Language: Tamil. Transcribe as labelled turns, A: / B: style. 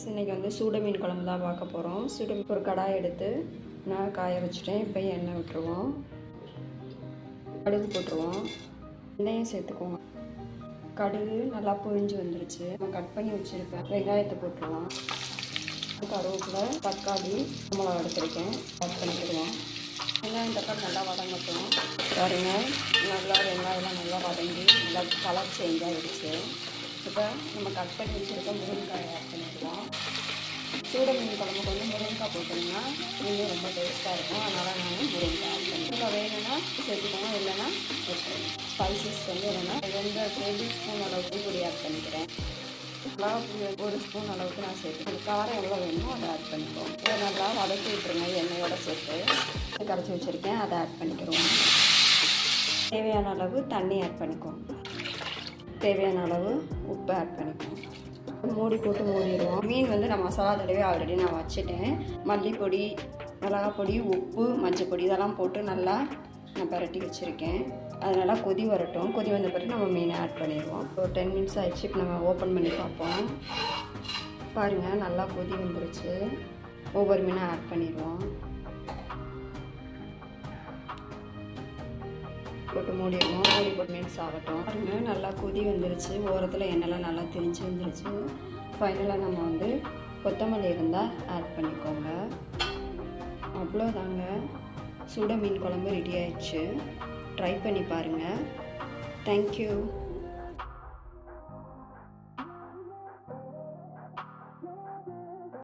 A: சேனல் தான் பார்க்க போகிறோம் சுடு ஒரு கடாய் எடுத்து நான் காய வச்சுட்டேன். இப்போ எண்ணெய் விட்டுருவோம். கடுகு போட்டுருவோம். எண்ணெயும் சேர்த்துக்குவோம். கடுகு நல்லா பொரிஞ்சு வந்துருச்சு. நான் கட் பண்ணி வச்சுருக்கேன். வெங்காயத்தை போட்டுருவோம். கருவேப்பிலை தக்காளி மிளகா எடுத்துருக்கேன். கட் பண்ணிக்கிடுவோம். வெங்காயம் தக்காளி நல்லா வதங்கட்டும். பாருங்க நல்லா வெங்காயம்லாம் நல்லா வதங்கி நல்லா கலர் சேஞ்ச் ஆகிடுச்சு இப்போ நம்ம கட் பண்ணி வச்சுருக்க முருங்கைக்காய் ஆட் பண்ணிக்கலாம். சூட மீன் குழம்புக்கு வந்து முருங்கைக்காய் போட்டோம்னா மீன் ரொம்ப டேஸ்ட்டாக இருக்கும். அதனால் நான் முருங்கைக்காய் ஆட் பண்ணி இப்போ வேணும்னா சேர்த்துக்கோங்க இல்லைன்னா ஸ்பைசஸ் வந்து இல்லைன்னா ரெண்டு டேபிள் ஸ்பூன் அளவுக்கு பொடி ஆட் பண்ணிக்கிறேன். ஒரு ஸ்பூன் அளவுக்கு நான் சேர்த்து காரம் எவ்வளோ வேணுமோ அதை ஆட் பண்ணிக்குவோம் இதை நல்லா வதக்கி விட்டுருங்க எண்ணெயோட சேர்த்து. கரைச்சி வச்சுருக்கேன் அதை ஆட் பண்ணிக்கிறோம். தேவையான அளவு தண்ணி ஆட் பண்ணிக்குவோம் தேவையான அளவு உப்பு ஆட் பண்ணிக்கணும். மூடி போட்டு மூடிடுவோம். மீன் வந்து நான் மசாலா தடவை ஆல்ரெடி நான் வச்சுட்டேன். மல்லிப்பொடி மிளகாப்பொடி உப்பு மஞ்சள் பொடி இதெல்லாம் போட்டு நல்லா நான் பரட்டி வச்சுருக்கேன். அது நல்லா கொதி வரட்டும். கொதி வந்த பிறகு நம்ம மீனை ஆட் பண்ணிடுவோம். ஒரு டென் மினிட்ஸ் ஆகிடுச்சு இப்போ நம்ம ஓப்பன் பண்ணி பார்ப்போம். பாருங்கள் நல்லா கொதி வந்துருச்சு. ஒவ்வொரு மீனாக ஆட் பண்ணிடுவோம். போட்டு மூடிடுவோம் மூடி போட்டு மீன்ஸ் ஆகட்டும் பாருங்கள் நல்லா கொதி வந்துருச்சு. ஓரத்தில் எண்ணெய்லாம் நல்லா திரிஞ்சு வந்துருச்சு. ஃபைனலாக நம்ம வந்து கொத்தமல்லி இருந்தால் ஆட் பண்ணிக்கோங்க. அவ்வளோதாங்க. சுட மீன் குழம்பு ரெடி ஆயிடுச்சு. ட்ரை பண்ணி பாருங்கள் தேங்க்யூ